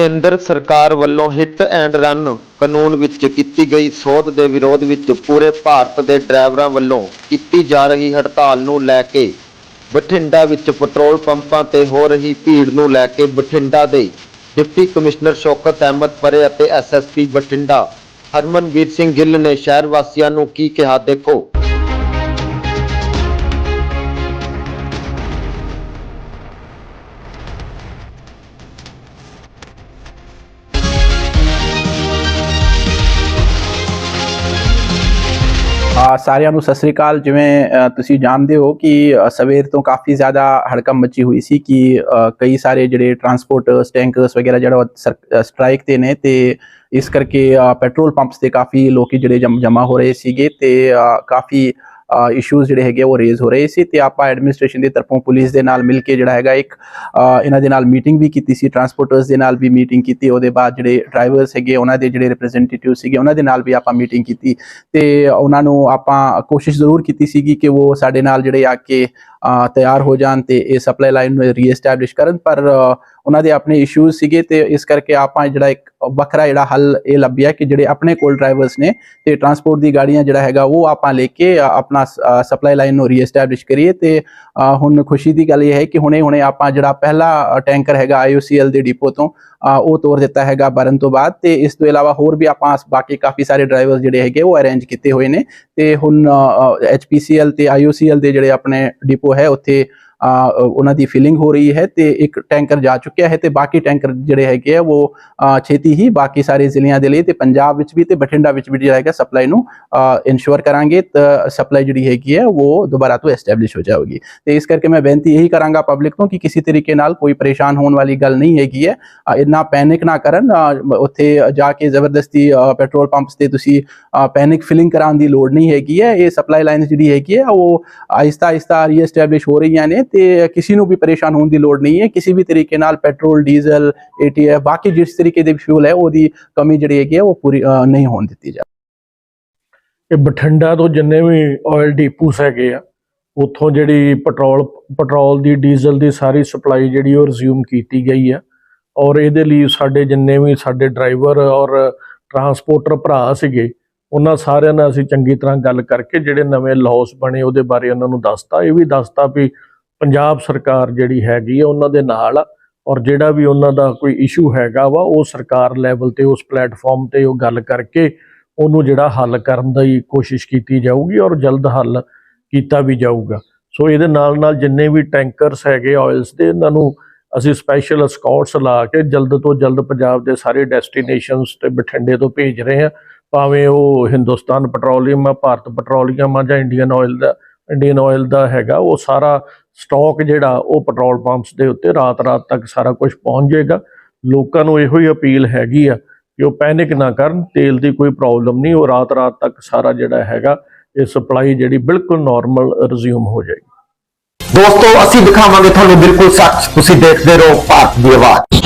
ਕੇਂਦਰ ਸਰਕਾਰ ਵੱਲੋਂ ਹਿੱਟ ਐਂਡ ਰਨ ਕਾਨੂੰਨ ਵਿੱਚ ਕੀਤੀ ਗਈ ਸੋਧ ਦੇ ਵਿਰੋਧ ਵਿੱਚ ਪੂਰੇ ਭਾਰਤ ਦੇ ਡਰਾਈਵਰਾਂ ਵੱਲੋਂ ਕੀਤੀ ਜਾ ਰਹੀ ਹੜਤਾਲ ਨੂੰ ਲੈ ਕੇ ਬਠਿੰਡਾ ਵਿੱਚ ਪੈਟਰੋਲ ਪੰਪਾਂ ਤੇ ਹੋ ਰਹੀ ਭੀੜ ਨੂੰ ਲੈ ਕੇ ਬਠਿੰਡਾ ਦੇ ਡਿਪਟੀ ਕਮਿਸ਼ਨਰ ਸ਼ੌਕਤ ਅਹਿਮਦ ਪਰੇ ਅਤੇ ਐਸਐਸਪੀ ਬਠਿੰਡਾ ਹਰਮਨਵੀਰ ਸਿੰਘ ਗਿੱਲ ਨੇ ਸ਼ਹਿਰ ਵਾਸੀਆਂ ਨੂੰ ਕੀ ਕਿਹਾ, ਦੇਖੋ। ਸਾਰਿਆਂ ਨੂੰ ਸਤਿ ਸ੍ਰੀ ਅਕਾਲ। ਜਿਵੇਂ ਤੁਸੀਂ ਜਾਣਦੇ ਹੋ ਕਿ ਸਵੇਰ ਤੋਂ ਕਾਫੀ ਜ਼ਿਆਦਾ ਹੜਕੰਪ ਮਚੀ ਹੋਈ ਸੀ ਕਿ ਕਈ ਸਾਰੇ ਜਿਹੜੇ ਟਰਾਂਸਪੋਰਟਰਸ ਟੈਂਕਰਸ ਵਗੈਰਾ ਜਿਹੜਾ ਸਟ੍ਰਾਈਕ ਤੇ ਨੇ ਤੇ ਇਸ ਕਰਕੇ ਪੈਟਰੋਲ ਪੰਪਸ ਤੇ ਕਾਫੀ ਲੋਕੀ ਜਿਹੜੇ ਜਮ੍ਹਾਂ ਹੋ ਰਹੇ ਸੀਗੇ ਤੇ ਕਾਫੀ ਇਸ਼ੂਜ਼ ਜਿਹੜੇ ਹੈਗੇ ਉਹ ਰੇਜ਼ ਹੋ ਰਹੇ ਸੀ ਤੇ ਆਪਾਂ ਐਡਮਿਨਿਸਟ੍ਰੇਸ਼ਨ ਦੀ ਤਰਫੋਂ ਪੁਲਿਸ ਦੇ ਨਾਲ ਮਿਲ ਕੇ ਜਿਹੜਾ ਹੈਗਾ ਇੱਕ ਇਹਨਾਂ ਦੇ ਨਾਲ ਮੀਟਿੰਗ ਵੀ ਕੀਤੀ ਸੀ ਟਰਾਂਸਪੋਰਟਰਸ ਦੇ ਨਾਲ ਵੀ ਮੀਟਿੰਗ ਕੀਤੀ, ਉਹਦੇ ਬਾਅਦ ਜਿਹੜੇ ਡਰਾਈਵਰਸ ਹੈਗੇ ਉਹਨਾਂ ਦੇ ਜਿਹੜੇ ਰਿਪਰੈਜ਼ੈਂਟੇਟਿਵ ਸੀਗੇ, ਉਹਨਾਂ ਦੇ ਨਾਲ ਵੀ ਆਪਾਂ ਮੀਟਿੰਗ ਕੀਤੀ ਤੇ ਉਹਨਾਂ ਨੂੰ ਆਪਾਂ ਕੋਸ਼ਿਸ਼ ਜ਼ਰੂਰ ਕੀਤੀ ਸੀਗੀ ਕਿ ਉਹ ਸਾਡੇ ਨਾਲ ਜਿਹੜੇ ਆ ਕੇ ਤਿਆਰ ਹੋ ਜਾਣ ਤੇ ਇਹ ਸਪਲਾਈ ਲਾਈਨ ਨੂੰ ਰੀਐਸਟੈਬਲਿਸ਼ ਕਰਨ। ਪਰ ਉਹਨਾਂ ਦੇ ਆਪਣੇ ਇਸ਼ੂਜ਼ ਸੀਗੇ ਤੇ ਇਸ ਕਰਕੇ ਆਪਾਂ ਜਿਹੜਾ ਇੱਕ ਵੱਖਰਾ ਜਿਹੜਾ ਹੱਲ ਇਹ ਲੱਭਿਆ ਕਿ ਜਿਹੜੇ ਆਪਣੇ ਕੋਲ ਡਰਾਈਵਰਸ ਨੇ ਤੇ ਟਰਾਂਸਪੋਰਟ ਦੀ ਗਾੜੀਆਂ ਜਿਹੜਾ ਹੈਗਾ ਉਹ ਆਪਾਂ ਲੈ ਕੇ ਆਪਣਾ ਸਪਲਾਈ ਲਾਈਨ ਨੂੰ ਰੀਐਸਟੈਬਲਿਸ਼ ਕਰੀਏ ਤੇ ਹੁਣ ਖੁਸ਼ੀ ਦੀ ਗੱਲ ਇਹ ਹੈ ਕਿ ਹੁਣੇ ਹੁਣੇ ਆਪਾਂ ਜਿਹੜਾ ਪਹਿਲਾ ਟੈਂਕਰ ਹੈਗਾ IOCL ਦੇ ਡਿਪੋ ਤੋਂ ਉਹ ਤੋਰ ਦਿੱਤਾ ਹੈਗਾ ਬਰਨ ਤੋਂ ਬਾਅਦ ਤੇ ਇਸ ਤੋਂ ਇਲਾਵਾ ਹੋਰ ਵੀ ਆਪਾਂ ਬਾਕੀ ਕਾਫੀ ਸਾਰੇ ਡਰਾਈਵਰਸ ਜਿਹੜੇ ਹੈਗੇ ਉਹ ਅਰੇਂਜ ਕੀਤੇ ਹੋਏ ਨੇ ਤੇ ਹੁਣ HPCL ਤੇ IOCL ਦੇ ਜਿਹੜੇ ਆਪਣੇ ਡਿਪੋ ਹੈ ਉੱਥੇ ਉਹਨਾਂ ਦੀ ਫਿਲਿੰਗ ਹੋ ਰਹੀ ਹੈ ਤੇ ਇੱਕ ਟੈਂਕਰ ਜਾ ਚੁੱਕਿਆ ਹੈ ਤੇ ਬਾਕੀ ਟੈਂਕਰ ਜਿਹੜੇ ਹੈਗੇ ਆ, ਉਹ ਛੇਤੀ ਹੀ ਬਾਕੀ ਸਾਰੇ ਜ਼ਿਲ੍ਹਿਆਂ ਦੇ ਲਈ ਤੇ ਪੰਜਾਬ ਵਿੱਚ ਵੀ ਤੇ ਬਠਿੰਡਾ ਵਿੱਚ ਵੀ ਜਿਹੜਾ ਹੈਗਾ ਸਪਲਾਈ ਨੂੰ ਇਨਸ਼ੋਰ ਕਰਾਂਗੇ ਤਾਂ ਸਪਲਾਈ ਜਿਹੜੀ ਹੈਗੀ ਹੈ ਉਹ ਦੁਬਾਰਾ ਤੋਂ ਐਸਟੈਬਲਿਸ਼ ਹੋ ਜਾਊਗੀ। ਤੇ ਇਸ ਕਰਕੇ ਮੈਂ ਬੇਨਤੀ ਇਹੀ ਕਰਾਂਗਾ ਪਬਲਿਕ ਤੋਂ ਕਿ ਕਿਸੇ ਤਰੀਕੇ ਨਾਲ ਕੋਈ ਪਰੇਸ਼ਾਨ ਹੋਣ ਵਾਲੀ ਗੱਲ ਨਹੀਂ ਹੈਗੀ ਹੈ। ਇੰਨਾ ਪੈਨਿਕ ਨਾ ਕਰਨ ਉੱਥੇ ਜਾ ਕੇ ਜ਼ਬਰਦਸਤੀ ਪੈਟਰੋਲ ਪੰਪਸ ਤੇ ਤੁਸੀਂ ਪੈਨਿਕ ਫਿਲਿੰਗ ਕਰਾਉਣ ਦੀ ਲੋੜ ਨਹੀਂ ਹੈਗੀ ਹੈ। ਇਹ ਸਪਲਾਈ ਲਾਈਨ ਜਿਹੜੀ ਹੈਗੀ ਹੈ, ਉਹ ਆਇਸਤਾ ਆਹਿਸਤਾ ਰੀਐਸਟੈਬਲਿਸ਼ ਹੋ ਰਹੀਆਂ ਨੇ ਤੇ ਕਿਸੇ ਨੂੰ ਵੀ ਪਰੇਸ਼ਾਨ ਹੋਣ ਦੀ ਲੋੜ ਨਹੀਂ ਹੈ। ਕਿਸੇ ਵੀ ਤਰੀਕੇ ਨਾਲ ਪੈਟਰੋਲ, ਡੀਜ਼ਲ ਏਟੀਐਫ ਬਾਕੀ ਜਿਸ ਤਰੀਕੇ ਦੇ ਫਿਊਲ ਹੈ, ਉਹਦੀ ਕਮੀ ਜਿਹੜੀ ਹੈਗੀ ਹੈ, ਉਹ ਪੂਰੀ ਨਹੀਂ ਹੋਣ ਦਿੱਤੀ ਜਾ ਇਹ ਬਠਿੰਡਾ ਤੋਂ ਜਿੰਨੇ ਵੀ ਆਇਲ ਡੀਪੂਸ ਹੈਗੇ ਆ, ਉੱਥੋਂ ਜਿਹੜੀ ਪੈਟਰੋਲ ਪੈਟਰੋਲ ਦੀ, ਡੀਜ਼ਲ ਦੀ ਸਾਰੀ ਸਪਲਾਈ ਜਿਹੜੀ ਉਹ ਰਿਜ਼ਿਊਮ ਕੀਤੀ ਗਈ ਆ। ਔਰ ਇਹਦੇ ਲਈ ਸਾਡੇ ਜਿੰਨੇ ਵੀ ਸਾਡੇ ਡਰਾਈਵਰ ਔਰ ਟਰਾਂਸਪੋਰਟਰ ਭਰਾ ਸੀਗੇ, ਉਹਨਾਂ ਸਾਰਿਆਂ ਨਾਲ ਅਸੀਂ ਚੰਗੀ ਤਰ੍ਹਾਂ ਗੱਲ ਕਰਕੇ ਜਿਹੜੇ ਨਵੇਂ ਲਾਅਸ ਬਣੇ ਉਹਦੇ ਬਾਰੇ ਉਹਨਾਂ ਨੂੰ ਦੱਸਤਾ। ਇਹ ਵੀ ਦੱਸਤਾ ਵੀ ਪੰਜਾਬ ਸਰਕਾਰ ਜਿਹੜੀ ਹੈਗੀ ਆ, ਉਹਨਾਂ ਦੇ ਨਾਲ ਔਰ ਜਿਹੜਾ ਵੀ ਉਹਨਾਂ ਦਾ ਕੋਈ ਇਸ਼ੂ ਹੈਗਾ ਵਾ, ਉਹ ਸਰਕਾਰ ਲੈਵਲ ਤੇ, ਉਸ ਪਲੇਟਫਾਰਮ ਤੇ ਉਹ ਗੱਲ ਕਰਕੇ ਉਹਨੂੰ ਜਿਹੜਾ ਹੱਲ ਕਰਨ ਦੀ ਕੋਸ਼ਿਸ਼ ਕੀਤੀ ਜਾਊਗੀ ਔਰ ਜਲਦ ਹੱਲ ਕੀਤਾ ਵੀ ਜਾਊਗਾ। ਸੋ ਇਹਦੇ ਨਾਲ ਨਾਲ ਜਿੰਨੇ ਵੀ ਟੈਂਕਰਸ ਹੈਗੇ ਆਇਲਸ ਦੇ, ਇਹਨਾਂ ਨੂੰ ਅਸੀਂ ਸਪੈਸ਼ਲ ਸਕਾਟਸ ਲਾ ਕੇ ਜਲਦ ਤੋਂ ਜਲਦ ਪੰਜਾਬ ਦੇ ਸਾਰੇ ਡੈਸਟੀਨੇਸ਼ਨਸ ਤੇ ਬਠਿੰਡੇ ਤੋਂ ਭੇਜ ਰਹੇ ਆ। ਭਾਵੇਂ ਉਹ ਹਿੰਦੁਸਤਾਨ ਪੈਟਰੋਲੀਅਮ ਆ, ਭਾਰਤ ਪੈਟਰੋਲੀਅਮ ਆ ਜਾਂ ਇੰਡੀਅਨ ਆਇਲ ਦਾ ਇੰਡੀਅਨ ਆਇਲ ਦਾ ਹੈਗਾ, ਉਹ ਸਾਰਾ ਸਟਾਕ ਜਿਹੜਾ, ਉਹ ਪੈਟਰੋਲ ਪੰਪਸ ਦੇ ਉੱਤੇ ਰਾਤ-ਰਾਤ ਤੱਕ ਸਾਰਾ ਕੁਝ ਪਹੁੰਚ ਜਾਏਗਾ। ਲੋਕਾਂ ਨੂੰ ਇਹੋ ਹੀ ਅਪੀਲ ਹੈਗੀ ਆ ਕਿ ਉਹ ਪੈਨਿਕ ਨਾ ਕਰਨ, ਤੇਲ ਦੀ ਕੋਈ ਪ੍ਰੋਬਲਮ ਨਹੀਂ, ਉਹ ਰਾਤ-ਰਾਤ ਤੱਕ ਸਾਰਾ ਜਿਹੜਾ ਹੈਗਾ, ਇਹ ਸਪਲਾਈ ਜਿਹੜੀ ਬਿਲਕੁਲ ਨਾਰਮਲ ਰਿਜ਼ਿਊਮ ਹੋ ਜਾਏਗੀ। ਦੋਸਤੋ, ਅਸੀਂ ਦਿਖਾਵਾਂਗੇ ਤੁਹਾਨੂੰ ਬਿਲਕੁਲ ਸੱਚ। ਤੁਸੀਂ ਦੇਖਦੇ ਰਹੋ ਭਾਰਤ ਦੀ ਆਵਾਜ਼।